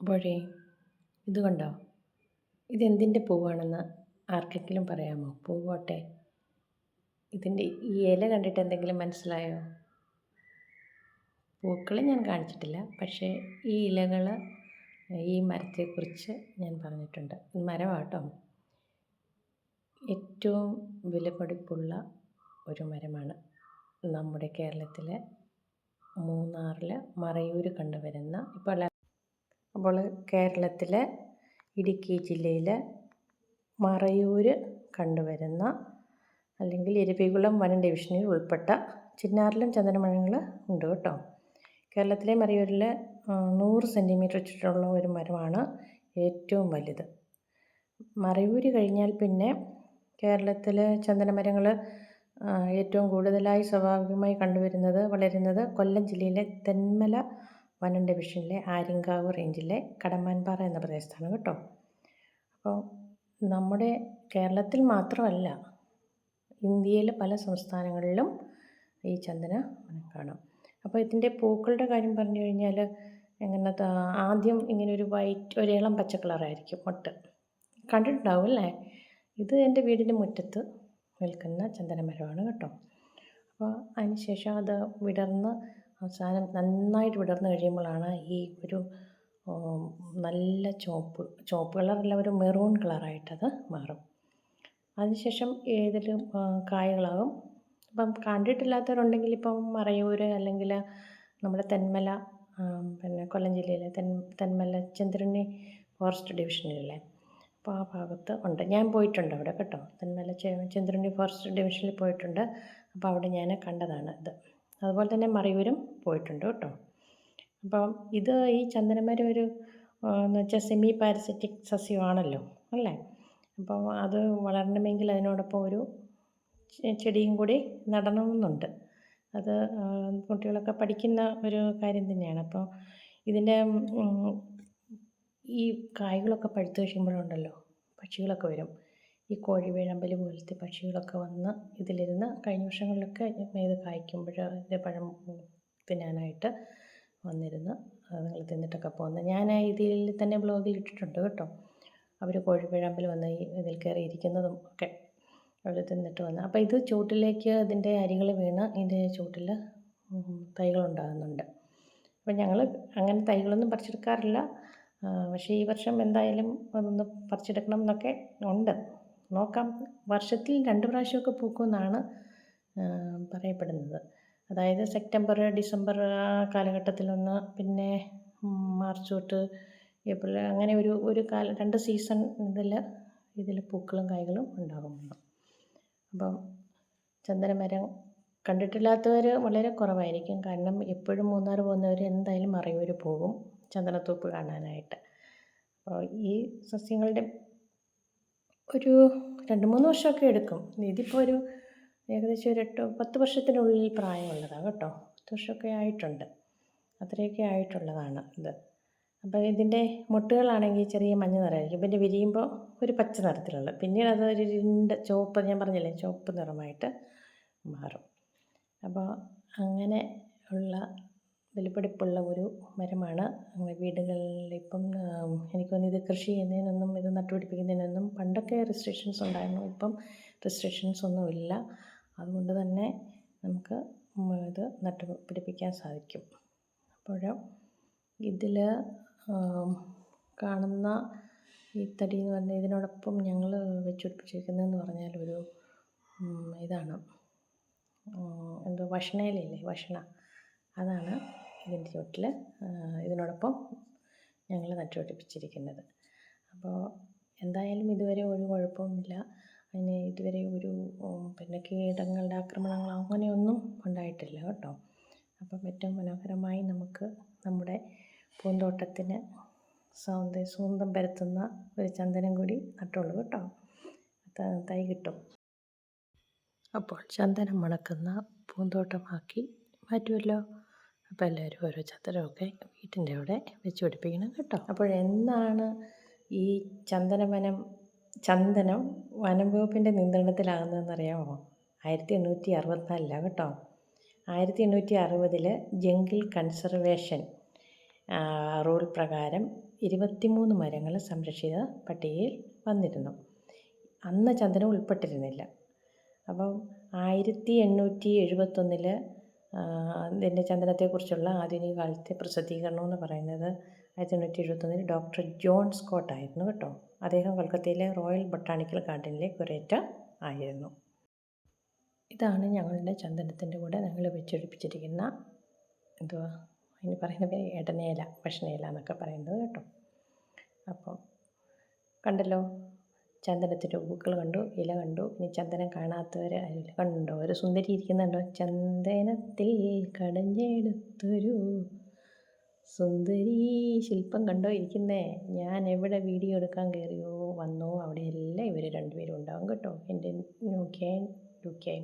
അപ്പോഴേ ഇത് കണ്ടോ? ഇതെന്തിന്റെ പൂവാണെന്ന് ആർക്കെങ്കിലും പറയാമോ? പൂവോട്ടെ. ഇതിന്റെ ഈ ഇല കണ്ടിട്ട് എന്തെങ്കിലും മനസ്സിലായോ? പൂക്കൾ ഞാൻ കാണിച്ചിട്ടില്ല. പക്ഷേ ഈ ഇലകൾ ഈ മരത്തെക്കുറിച്ച് ഞാൻ പറഞ്ഞിട്ടുണ്ട്. മരമാട്ടോ ഏറ്റവും വിലപിടിപ്പുള്ള ഒരു മരമാണ്. നമ്മുടെ കേരളത്തിലെ മൂന്നാറിൽ മറയൂർ കണ്ടുവരുന്ന ഇപ്പോൾ അപ്പോൾ കേരളത്തിലെ ഇടുക്കി ജില്ലയിലെ മറയൂർ കണ്ടുവരുന്ന അല്ലെങ്കിൽ ഇരവികുളം വനം ഡിവിഷനിൽ ഉൾപ്പെട്ട ചിന്നാറിലും ചന്ദനമരങ്ങൾ ഉണ്ട് കേട്ടോ. കേരളത്തിലെ മറയൂരിൽ നൂറ് സെന്റിമീറ്റർ ചുറ്റുള്ള ഒരു മരമാണ് ഏറ്റവും വലുത്. മറയൂർ കഴിഞ്ഞാൽ പിന്നെ കേരളത്തിലെ ചന്ദനമരങ്ങൾ ഏറ്റവും കൂടുതലായി സ്വാഭാവികമായി കണ്ടുവരുന്നത് വളരുന്നത് കൊല്ലം ജില്ലയിലെ തെന്മല വനം ഡിവിഷനിലെ ആര്യങ്കാവ് റേഞ്ചിലെ കടമ്പാൻപാറ എന്ന പ്രദേശത്താണ് കേട്ടോ. അപ്പോൾ നമ്മുടെ കേരളത്തിൽ മാത്രമല്ല ഇന്ത്യയിലെ പല സംസ്ഥാനങ്ങളിലും ഈ ചന്ദന കാണാം. അപ്പോൾ ഇതിന്റെ പൂക്കളുടെ കാര്യം പറഞ്ഞു കഴിഞ്ഞാൽ എങ്ങനെ ആദ്യം ഇങ്ങനെ ഒരു വൈറ്റ് ഒരു ഇളം പച്ച കളറായിരിക്കും മൊട്ട്. കണ്ടിട്ടുണ്ടാവും അല്ലേ ഇത് എന്റെ വീടിന്റെ മുറ്റത്ത് നിൽക്കുന്ന ചന്ദനമരമാണ് കേട്ടോ. അപ്പോൾ അതിന് ശേഷം അത് വിടർന്ന് അവസാനം നന്നായിട്ട് വിടർന്ന് കഴിയുമ്പോഴാണ് ഈ ഒരു നല്ല ചോപ്പ് ചുവപ്പ് കളറല്ല ഒരു മെറൂൺ കളറായിട്ടത് മാറും. അതിനുശേഷം ഏതിലും കായകളാകും. ഇപ്പം കണ്ടിട്ടില്ലാത്തവരുണ്ടെങ്കിൽ ഇപ്പം മറയൂർ അല്ലെങ്കിൽ നമ്മുടെ തെന്മല പിന്നെ കൊല്ലം ജില്ലയിലെ തെൻ തെന്മല ചന്ദ്രണി ഫോറസ്റ്റ് ഡിവിഷനിലല്ലേ? അപ്പോൾ ആ ഭാഗത്ത് ഉണ്ട്. ഞാൻ പോയിട്ടുണ്ട് അവിടെ കേട്ടോ. തെന്മല ചന്ദ്രണി ഫോറസ്റ്റ് ഡിവിഷനിൽ പോയിട്ടുണ്ട്. അപ്പോൾ അവിടെ ഞാൻ കണ്ടതാണ് ഇത്. അതുപോലെ തന്നെ മറയൂരും പോയിട്ടുണ്ട് കേട്ടോ. അപ്പം ഇത് ഈ ചന്ദനമരം ഒരു എന്ന് വെച്ചാൽ സെമി പാരസറ്റിക് സസ്യമാണല്ലോ അല്ലേ? അപ്പോൾ അത് വളരണമെങ്കിൽ അതിനോടൊപ്പം ഒരു ചെടിയും കൂടി നടണമെന്നുണ്ട്. അത് കുട്ടികളൊക്കെ പഠിക്കുന്ന ഒരു കാര്യം തന്നെയാണ്. അപ്പോൾ ഇതിന്റെ ഈ കായ്കളൊക്കെ പഴുത്ത് കഴിയുമ്പോഴുണ്ടല്ലോ പക്ഷികളൊക്കെ വരും. ഈ കോഴി വേഴമ്പൽ പോലത്തെ പക്ഷികളൊക്കെ വന്ന് ഇതിലിരുന്ന് കഴിഞ്ഞ വർഷങ്ങളിലൊക്കെ ഇത് കായ്ക്കുമ്പോൾ ഇതിന്റെ പഴം തിന്നാനായിട്ട് വന്നിരുന്ന് നിങ്ങൾ തിന്നിട്ടൊക്കെ പോകുന്നത് ഞാൻ ഇതിൽ തന്നെ ബ്ലോഗിൽ ഇട്ടിട്ടുണ്ട് കേട്ടോ. അവർ കോഴി വേഴമ്പൽ വന്ന് ഇതിൽ കയറി ഇരിക്കുന്നതും ഒക്കെ അവർ തിന്നിട്ട് വന്ന്. അപ്പോൾ ഇത് ചൂട്ടിലേക്ക് ഇതിന്റെ അരികൾ വീണ് ഇതിന്റെ ചൂട്ടിൽ തൈകളുണ്ടാകുന്നുണ്ട് അപ്പം ഞങ്ങൾ അങ്ങനെ തൈകളൊന്നും പറിച്ചെടുക്കാറില്ല. പക്ഷേ ഈ വർഷം എന്തായാലും അതൊന്ന് പറിച്ചെടുക്കണം എന്നൊക്കെ ഉണ്ട്. നോക്കാം. വർഷത്തിൽ രണ്ട് പ്രാവശ്യമൊക്കെ പൂക്കുമെന്നാണ് പറയപ്പെടുന്നത്. അതായത് സെപ്റ്റംബർ ഡിസംബർ കാലഘട്ടത്തിലൊന്ന് പിന്നെ മാർച്ച് തൊട്ട് ഏപ്രിൽ അങ്ങനെ ഒരു ഒരു കാല രണ്ട് സീസൺ ഇതിൽ ഇതിൽ പൂക്കളും കായ്കളും ഉണ്ടാകുമെന്ന് അപ്പം ചന്ദനമരം കണ്ടിട്ടില്ലാത്തവർ വളരെ കുറവായിരിക്കും. കാരണം എപ്പോഴും മൂന്നാർ പോകുന്നവർ എന്തായാലും മറയൂർ പോകും ചന്ദനത്തോപ്പ് കാണാനായിട്ട്. അപ്പോൾ ഈ സസ്യങ്ങളുടെ ഒരു രണ്ട് മൂന്ന് വർഷമൊക്കെ എടുക്കും. ഇതിപ്പോൾ ഒരു ഏകദേശം ഒരു എട്ട് പത്ത് വർഷത്തിനുള്ളിൽ പ്രായമുള്ളതാണ് കേട്ടോ. പത്ത് വർഷമൊക്കെ ആയിട്ടുണ്ട്. അത്രയൊക്കെ ആയിട്ടുള്ളതാണ് ഇത്. അപ്പോൾ ഇതിന്റെ മുട്ടുകളാണെങ്കിൽ ചെറിയ മഞ്ഞ നിറമായിരിക്കും. പിന്നെ വിരിയുമ്പോൾ ഒരു പച്ച നിറത്തിലുള്ള പിന്നീട് അത് ഒരു ഇരുണ്ട ചുവപ്പ് ഞാൻ പറഞ്ഞില്ലേ ചുവപ്പ് നിറമായിട്ട് മാറും. അപ്പോൾ അങ്ങനെ ഉള്ള വിലപിടിപ്പുള്ള ഒരു മരമാണ്. വീടുകളിൽ ഇപ്പം എനിക്ക് തോന്നുന്നു ഇത് കൃഷി ചെയ്യുന്നതിനൊന്നും ഇത് നട്ടുപിടിപ്പിക്കുന്നതിനൊന്നും പണ്ടൊക്കെ റെസ്ട്രിക്ഷൻസ് ഉണ്ടായിരുന്നു. ഇപ്പം റെസ്ട്രിക്ഷൻസ് ഒന്നുമില്ല അതുകൊണ്ട് തന്നെ നമുക്ക് ഇത് നട്ടുപിടിപ്പിക്കാൻ സാധിക്കും. അപ്പോൾ ഇതിൽ കാണുന്ന ഈ തടി എന്ന് പറഞ്ഞാൽ ഇതിനോടൊപ്പം ഞങ്ങൾ വെച്ച് പിടിപ്പിച്ചിരിക്കുന്നതെന്ന് പറഞ്ഞാൽ ഒരു ഇതാണ്. എന്തോ വഷണയിലയില്ലേ വഷണ. അതാണ്. ഇതിന്റെ ചുവട്ടിൽ ഇതിനോടൊപ്പം ഞങ്ങൾ നട്ടുപിടിപ്പിച്ചിരിക്കുന്നത്. അപ്പോൾ എന്തായാലും ഇതുവരെ ഒരു കുഴപ്പവുമില്ല. അതിന് ഇതുവരെ ഒരു പിന്നെ കീടങ്ങളുടെ ആക്രമണങ്ങളോ അങ്ങനെയൊന്നും ഉണ്ടായിട്ടില്ല കേട്ടോ. അപ്പം ഏറ്റവും മനോഹരമായി നമുക്ക് നമ്മുടെ പൂന്തോട്ടത്തിന് സൗന്ദര്യ സുഗന്ധം പരത്തുന്ന ഒരു ചന്ദനം കൂടി നട്ടുള്ളൂ കേട്ടോ. തൈ കിട്ടും. അപ്പോൾ ചന്ദനം മണക്കുന്ന പൂന്തോട്ടമാക്കി മാറ്റുമല്ലോ അപ്പോൾ എല്ലാവരും ഓരോ ചത്തരമൊക്കെ വീട്ടിന്റെ അവിടെ വെച്ച് പിടിപ്പിക്കണം കേട്ടോ. അപ്പോൾ ഈ ചന്ദനവനം ചന്ദനം വനം വകുപ്പിന്റെ നിയന്ത്രണത്തിലാകുന്നതെന്ന് അറിയാമോ? ആയിരത്തി എണ്ണൂറ്റി അറുപത്തിനാലിലാണ് കേട്ടോ. ആയിരത്തി എണ്ണൂറ്റി അറുപതിൽ ജംഗിൾ കൺസർവേഷൻ റൂൾ പ്രകാരം ഇരുപത്തിമൂന്ന് മരങ്ങൾ സംരക്ഷിത പട്ടികയിൽ വന്നിരുന്നു. അന്ന് ചന്ദനം ഉൾപ്പെട്ടിരുന്നില്ല. അപ്പം ആയിരത്തി എണ്ണൂറ്റി എഴുപത്തൊന്നിൽ ഇതിന്റെ ചന്ദനത്തെക്കുറിച്ചുള്ള ആധുനിക കാലത്തെ പ്രസിദ്ധീകരണം എന്ന് പറയുന്നത് ആയിരത്തി തൊണ്ണൂറ്റി എഴുപത്തൊന്നിൽ ഡോക്ടർ ജോൺ സ്കോട്ട് ആയിരുന്നു കേട്ടോ. അദ്ദേഹം കൊൽക്കത്തയിലെ റോയൽ ബൊട്ടാണിക്കൽ ഗാർഡനിലെ കുരേറ്റ ആയിരുന്നു. ഇതാണ് ഞങ്ങളുടെ ചന്ദനത്തിന്റെ കൂടെ ഞങ്ങൾ വെച്ചൊഴിപ്പിച്ചിരിക്കുന്ന എന്തുവാ? അതിന് പറയുന്ന പേര് ഇടനേല ഭക്ഷണേല എന്നൊക്കെ പറയുന്നത് കേട്ടോ. അപ്പം കണ്ടല്ലോ ചന്ദനത്തിന്റെ പൂക്കൾ കണ്ടു ഇല കണ്ടു. ഇനി ചന്ദനം കാണാത്തവർ ഇല കണ്ടോ ഒരു സുന്ദരി ഇരിക്കുന്നുണ്ടോ? ചന്ദനത്തിൽ കടഞ്ഞെടുത്തൊരു സുന്ദരി ശില്പം കണ്ടോ ഇരിക്കുന്നേ? ഞാൻ എവിടെ വീഡിയോ എടുക്കാൻ കയറിയോ വന്നോ? അവിടെ എല്ലാം ഇവർ രണ്ടുപേരും ഉണ്ടാവും കേട്ടോ. എന്റെ ന്യൂ കെയിൻ ടു ലുക്കൈൻ